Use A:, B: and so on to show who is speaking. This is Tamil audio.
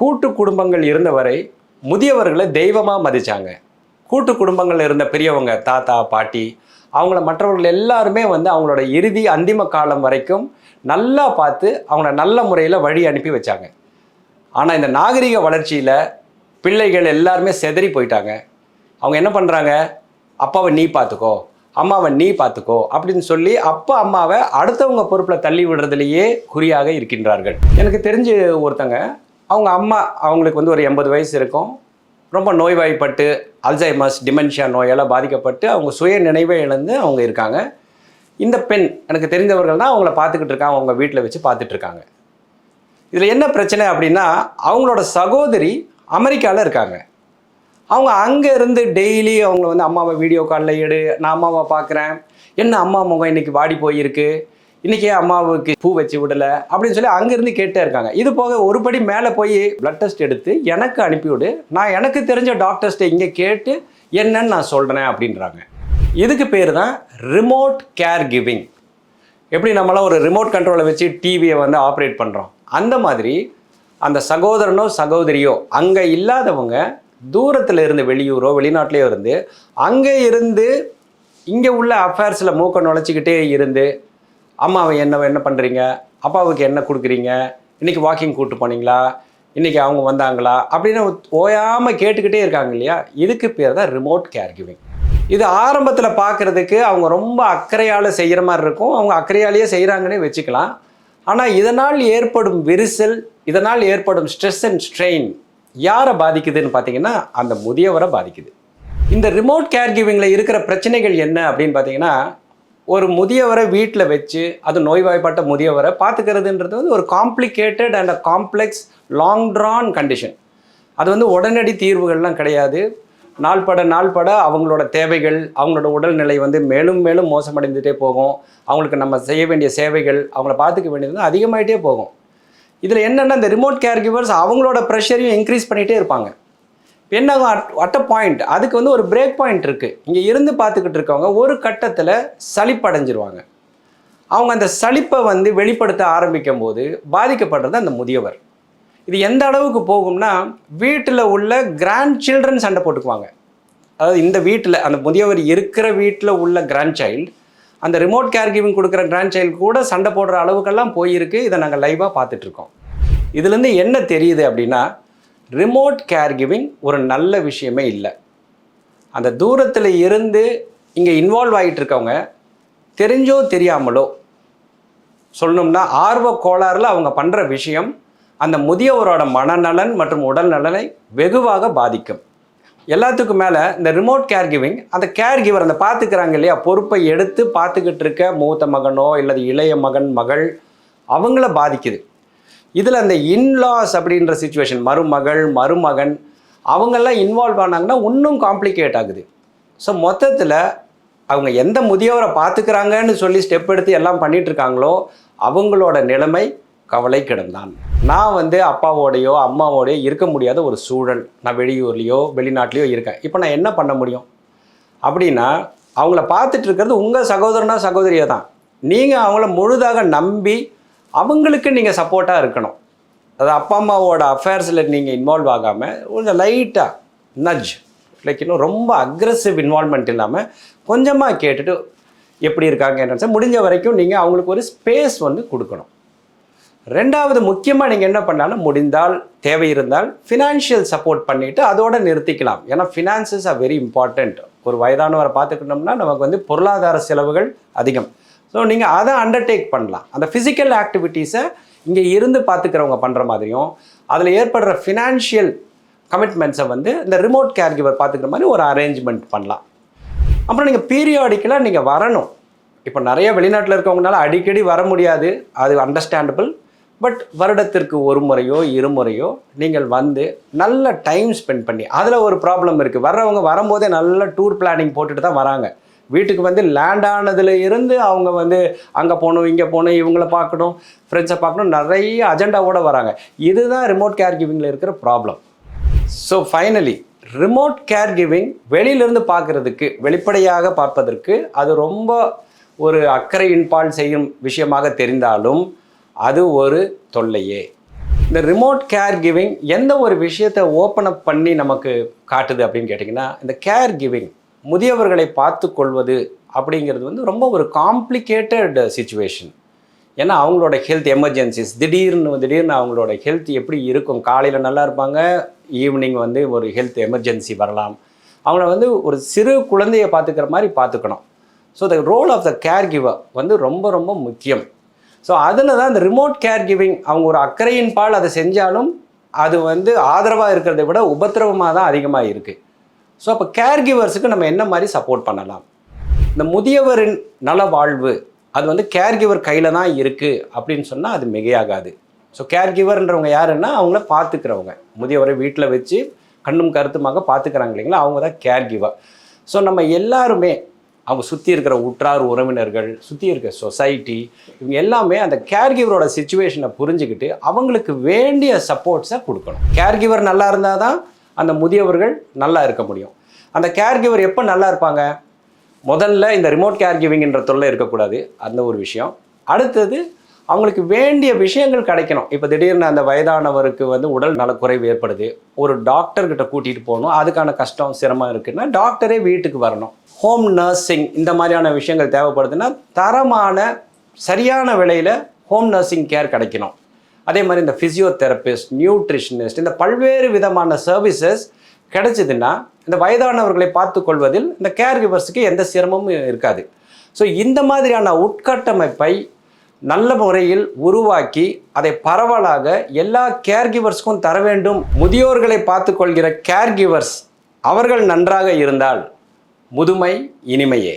A: கூட்டு குடும்பங்கள் இருந்தவரை முதியவர்களை தெய்வமாக மதித்தாங்க கூட்டு குடும்பங்கள் இருந்த பெரியவங்க தாத்தா பாட்டி அவங்கள மற்றவர்கள் எல்லாருமே வந்து அவங்களோட இறுதி அந்திம காலம் வரைக்கும் நல்லா பார்த்து அவங்கள நல்ல முறையில் வழி அனுப்பி வச்சாங்க. ஆனால் இந்த நாகரிக வளர்ச்சியில் பிள்ளைகள் எல்லாருமே செதறி போயிட்டாங்க. அவங்க என்ன பண்ணுறாங்க அப்பாவை நீ பார்த்துக்கோ அம்மாவை நீ பார்த்துக்கோ அப்படின்னு சொல்லி அப்பா அம்மாவை அடுத்தவங்க பொறுப்பில் தள்ளி விடுறதுலேயே குறியாக இருக்கின்றார்கள். எனக்கு தெரிஞ்சு ஒருத்தங்க அவங்க அம்மா அவங்களுக்கு வந்து ஒரு எண்பது வயசு இருக்கும். ரொம்ப நோய்வாய்ப்பட்டு அல்சைமஸ் டிமென்ஷியா நோயால் பாதிக்கப்பட்டு அவங்க சுய நினைவை இழந்து அவங்க இருக்காங்க. இந்த பெண் எனக்கு தெரிந்தவர்கள் தான் அவங்கள பார்த்துக்கிட்டு இருக்காங்க அவங்க வீட்டில் வச்சு பார்த்துட்டு இருக்காங்க. இதில் என்ன பிரச்சனை அப்படின்னா அவங்களோட சகோதரி அமெரிக்காவில் இருக்காங்க. அவங்க அங்கே இருந்து டெய்லி அவங்க வந்து அம்மாவை வீடியோ காலில் எடு நான் அம்மாவை பார்க்குறேன். என்ன அம்மா முகம் இன்னைக்கு வாடி போயிருக்கு? இன்னைக்கு அம்மாவுக்கு பூ வச்சு விடல அப்படின்னு சொல்லி அங்கேருந்து கேட்டே இருக்காங்க. இது போக ஒரு படி மேலே போய் பிளட் டெஸ்ட் எடுத்து எனக்கு அனுப்பிவிடு நான் எனக்கு தெரிஞ்ச டாக்டர்ஸ்ட்டை இங்கே கேட்டு என்னன்னு நான் சொல்கிறேன் அப்படின்றாங்க. இதுக்கு பேர் தான் ரிமோட் கேர் கிவிங் எப்படி நம்மளாம் ஒரு ரிமோட் கண்ட்ரோலை வச்சு டிவியை வந்து ஆப்ரேட் பண்ணுறோம் அந்த மாதிரி அந்த சகோதரனோ சகோதரியோ அங்கே இல்லாதவங்க தூரத்தில் இருந்து வெளியூரோ வெளிநாட்டிலையோ இருந்து அங்கே இருந்து இங்கே உள்ள அஃபேர்ஸில் மூக்க நுழைச்சிக்கிட்டே இருந்து அம்மாவை என்ன என்ன பண்ணுறீங்க அப்பாவுக்கு என்ன கொடுக்குறீங்க? இன்றைக்கி வாக்கிங் கூப்பிட்டு போனீங்களா? இன்றைக்கி அவங்க வந்தாங்களா? அப்படின்னு ஓயாமல் கேட்டுக்கிட்டே இருக்காங்க இல்லையா? இதுக்கு பேர் தான் ரிமோட் கேர் கிவிங் இது ஆரம்பத்தில் பார்க்குறதுக்கு அவங்க ரொம்ப அக்கறையால் செய்கிற மாதிரி இருக்கும். அவங்க அக்கறையாலேயே செய்கிறாங்கன்னே வச்சுக்கலாம். ஆனால் இதனால் ஏற்படும் விரிசல் இதனால் ஏற்படும் ஸ்ட்ரெஸ் அண்ட் ஸ்ட்ரெயின் யாரை பாதிக்குதுன்னு பார்த்தீங்கன்னா அந்த முதியவரை பாதிக்குது. இந்த ரிமோட் கேர் கிவிங்கில் இருக்கிற பிரச்சனைகள் என்ன அப்படின்னு பார்த்தீங்கன்னா ஒரு முதியவரை வீட்டில் வச்சு அது நோய்வாய்ப்பட்ட முதியவரை பார்த்துக்கிறதுன்றது வந்து ஒரு complicated and uh complex long term condition அது வந்து உடனடி தீர்வுகள்லாம் கிடையாது. நாள்பட நாள்பட அவங்களோட தேவைகள் அவங்களோட உடல்நிலை வந்து மேலும் மேலும் மோசமடைந்துகிட்டே போகும். அவங்களுக்கு நம்ம செய்ய வேண்டிய சேவைகள் அவங்கள பார்த்துக்க வேண்டியது வந்து அதிகமாகிட்டே போகும். இதில் என்னென்னா இந்த ரிமோட் கேர் கிவர்ஸ் அவங்களோட ப்ரெஷரையும் இன்க்ரீஸ் பண்ணிகிட்டே இருப்பாங்க. என்னாகும் அட் அட் அ பாயிண்ட் அதுக்கு வந்து ஒரு பிரேக் பாயிண்ட் இருக்குது இங்கே இருந்து பார்த்துக்கிட்டு இருக்கவங்க ஒரு கட்டத்தில் சளிப்படைஞ்சிருவாங்க அவங்க அந்த சளிப்பை வந்து வெளிப்படுத்த ஆரம்பிக்கும் போது பாதிக்கப்படுறது அந்த முதியவர். இது எந்த அளவுக்கு போகும்னா வீட்டில் உள்ள கிராண்ட் சில்ட்ரன் சண்டை போட்டுக்குவாங்க. அதாவது இந்த வீட்டில் அந்த முதியவர் இருக்கிற வீட்டில் உள்ள கிராண்ட் சைல்டு அந்த ரிமோட் கேர் கிவிங் கொடுக்குற கிராண்ட் சைல்டு கூட சண்டை போடுற அளவுக்கெல்லாம் போயிருக்கு. இதை நாங்கள் லைவாக பார்த்துட்ருக்கோம் இதுலேருந்து என்ன தெரியுது அப்படின்னா ரிமோட் கேர் கிவிங் ஒரு நல்ல விஷயமே இல்லை. அந்த தூரத்தில் இருந்து இங்கே இன்வால்வ் ஆகிட்டு இருக்கவங்க தெரிஞ்சோ தெரியாமலோ சொல்லணும்னா ஆர்வ கோளாறுல அவங்க பண்ணுற விஷயம் அந்த முதியவரோட மனநலன் மற்றும் உடல் நலனை வெகுவாக பாதிக்கும். எல்லாத்துக்கும் மேலே இந்த ரிமோட் கேர் கிவிங் அந்த கேர் கிவர் அந்த பார்த்துக்கிறாங்க இல்லையா பொறுப்பை எடுத்து பார்த்துக்கிட்டு இருக்க மூத்த மகனோ இல்லது இளைய மகன் மகள் அவங்கள பாதிக்குது. இதில் அந்த இன்லாஸ் அப்படின்ற சுச்சுவேஷன் மருமகள் மருமகன் அவங்கெல்லாம் இன்வால்வ் ஆனாங்கன்னா இன்னும் காம்ப்ளிகேட் ஆகுது. ஸோ மொத்தத்தில் அவங்க எந்த முதியவரை பார்த்துக்கிறாங்கன்னு சொல்லி ஸ்டெப் எடுத்து எல்லாம் பண்ணிகிட்ருக்காங்களோ அவங்களோட நிலைமை கவலை கிடந்தான் நான் வந்து அப்பாவோடையோ அம்மாவோடையோ இருக்க முடியாத ஒரு சூழல். நான் வெளியூர்லேயோ வெளிநாட்டிலையோ இருக்கேன். இப்போ நான் என்ன பண்ண முடியும்? அப்படின்னா அவங்கள பார்த்துட்டு இருக்கிறது உங்கள் சகோதரனா சகோதரியை தான். நீங்கள் அவங்கள முழுதாக நம்பி அவங்களுக்கு நீங்கள் சப்போர்ட்டாக இருக்கணும். அதாவது அப்பா அம்மாவோட அஃபேர்ஸில் நீங்கள் இன்வால்வ் ஆகாமல் கொஞ்சம் லைட்டாக நஜ் லைக் இன்னும் ரொம்ப அக்ரெசிவ் இன்வால்மெண்ட் இல்லாமல் கொஞ்சமாக கேட்டுட்டு எப்படி இருக்காங்க என்னன்னு முடிஞ்ச வரைக்கும் நீங்கள் அவங்களுக்கு ஒரு ஸ்பேஸ் வந்து கொடுக்கணும். ரெண்டாவது முக்கியமாக நீங்கள் என்ன பண்ணாலும் முடிந்தால் தேவை இருந்தால் ஃபினான்ஷியல் சப்போர்ட் பண்ணிவிட்டு அதோட நிறுத்திக்கலாம். ஏன்னா ஃபினான்சஸ் ஆர் வெரி இம்பார்ட்டண்ட் ஒரு வயதானவரை பார்த்துக்கிட்டோம்னா நமக்கு வந்து பொருளாதார செலவுகள் அதிகம். ஸோ நீங்கள் அதை அண்டர்டேக் பண்ணலாம். அந்த ஃபிசிக்கல் ஆக்டிவிட்டீஸை இங்கே இருந்து பார்த்துக்கிறவங்க பண்ணுற மாதிரியும் அதில் ஏற்படுற ஃபினான்ஷியல் கமிட்மெண்ட்ஸை வந்து இந்த ரிமோட் கேர் கிவர் பார்த்துக்கிற மாதிரி ஒரு அரேஞ்ச்மெண்ட் பண்ணலாம். அப்புறம் நீங்கள் பீரியாடிக்கலாக நீங்கள் வரணும். இப்போ நிறைய வெளிநாட்டில் இருக்கவங்கனால அடிக்கடி வர முடியாது. அது அண்டர்ஸ்டாண்டபிள் பட் வருடத்திற்கு ஒரு முறையோ இருமுறையோ நீங்கள் வந்து நல்ல டைம் ஸ்பெண்ட் பண்ணி அதில் ஒரு ப்ராப்ளம் இருக்குது வர்றவங்க வரும்போதே நல்ல டூர் பிளானிங் போட்டுட்டு தான் வராங்க. வீட்டுக்கு வந்து லேண்ட் ஆனதுல இருந்து அவங்க வந்து அங்கே போகணும் இங்கே போகணும் இவங்கள பார்க்கணும் ஃப்ரெண்ட்ஸை பார்க்கணும் நிறைய அஜெண்டாவோடு வராங்க. இதுதான் ரிமோட் கேர் கிவிங்கில் இருக்கிற problem so finally remote caregiving வெளியிலிருந்து பார்க்குறதுக்கு வெளிப்படையாக பார்ப்பதற்கு அது ரொம்ப ஒரு அக்கறையின்பால் செய்யும் விஷயமாக தெரிந்தாலும் அது ஒரு தொல்லையே. இந்த ரிமோட் கேர் கிவிங் எந்த ஒரு விஷயத்தை ஓப்பன் அப் பண்ணி நமக்கு காட்டுது அப்படின்னு கேட்டிங்கன்னா இந்த கேர் கிவிங் முதியவர்களை பார்த்து கொள்வது அப்படிங்கிறது வந்து ரொம்ப ஒரு காம்ப்ளிகேட்டட் சுச்சுவேஷன் ஏன்னா அவங்களோட ஹெல்த் எமர்ஜென்சிஸ் திடீர்னு திடீர்னு அவங்களோட ஹெல்த் எப்படி இருக்கும்? காலையில் நல்லா இருப்பாங்க ஈவினிங் வந்து ஒரு ஹெல்த் எமர்ஜென்சி வரலாம். அவங்கள வந்து ஒரு சிறு குழந்தையை பார்த்துக்கிற மாதிரி பார்த்துக்கணும். So the role of the caregiver வந்து ரொம்ப ரொம்ப முக்கியம். ஸோ அதில் தான் இந்த ரிமோட் கேர் கிவிங் அவங்க ஒரு அக்கறையின் பால் அதை செஞ்சாலும் அது வந்து ஆதரவாக இருக்கிறத விட உபத்திரவமாக தான் அதிகமாக இருக்குது ஸோ அப்போ கேர் கிவர்ஸுக்கு நம்ம என்ன மாதிரி சப்போர்ட் பண்ணலாம்? இந்த முதியவரின் நல வாழ்வு அது வந்து கேர் கிவர் கையில் தான் இருக்குது அப்படின்னு சொன்னால் அது மிகையாகாது. ஸோ கேர் கிவர்ன்றவங்க யாருன்னா அவங்கள பார்த்துக்கிறவங்க. முதியவரை வீட்டில் வச்சு கண்ணும் கருத்துமாக பார்த்துக்கிறாங்க இல்லைங்களா? அவங்க தான் கேர் கிவர் ஸோ நம்ம எல்லாருமே அவங்க சுற்றி இருக்கிற உற்றார் உறவினர்கள் சுற்றி இருக்கிற சொசைட்டி இவங்க எல்லாமே அந்த கேர்கிவரோட சுச்சுவேஷனை புரிஞ்சுக்கிட்டு அவங்களுக்கு வேண்டிய சப்போர்ட்ஸை கொடுக்கணும். கேர்கிவர் நல்லா இருந்தால் தான் அந்த முதியவர்கள் நல்லா இருக்க முடியும். அந்த கேர்கிவர் எப்போ நல்லா இருப்பாங்க? முதல்ல இந்த ரிமோட் கேர் கிவிங்ன்ற தொல்லை இருக்கக்கூடாது. அந்த ஒரு விஷயம். அடுத்தது அவங்களுக்கு வேண்டிய விஷயங்கள் கிடைக்கணும். இப்போ திடீர்னு அந்த வயதானவருக்கு வந்து உடல் நலக்குறைவு ஏற்படுது. ஒரு டாக்டர்கிட்ட கூட்டிகிட்டு போகணும். அதுக்கான கஷ்டம் சிரமம் இருக்குன்னா டாக்டரே வீட்டுக்கு வரணும். ஹோம் நர்சிங் இந்த மாதிரியான விஷயங்கள் தேவைப்படுதுன்னா தரமான சரியான விலையில் ஹோம் நர்சிங் கேர் கிடைக்கணும். அதே மாதிரி இந்த ஃபிசியோதெரபிஸ்ட் நியூட்ரிஷனிஸ்ட் இந்த பல்வேறு விதமான சர்வீசஸ் கிடைச்சதுன்னா இந்த வயதானவர்களை பார்த்து கொள்வதில் இந்த கேர் கிவர்ஸுக்கு எந்த சிரமமும் இருக்காது. ஸோ இந்த மாதிரியான உட்கட்டமைப்பை நல்ல முறையில் உருவாக்கி அதை பரவலாக எல்லா கேர் கிவர்ஸ்க்கும் தர வேண்டும். முதியோர்களை பார்த்து கொள்கிற கேர் கிவர்ஸ் அவர்கள் நன்றாக இருந்தால் முதுமை இனிமையே.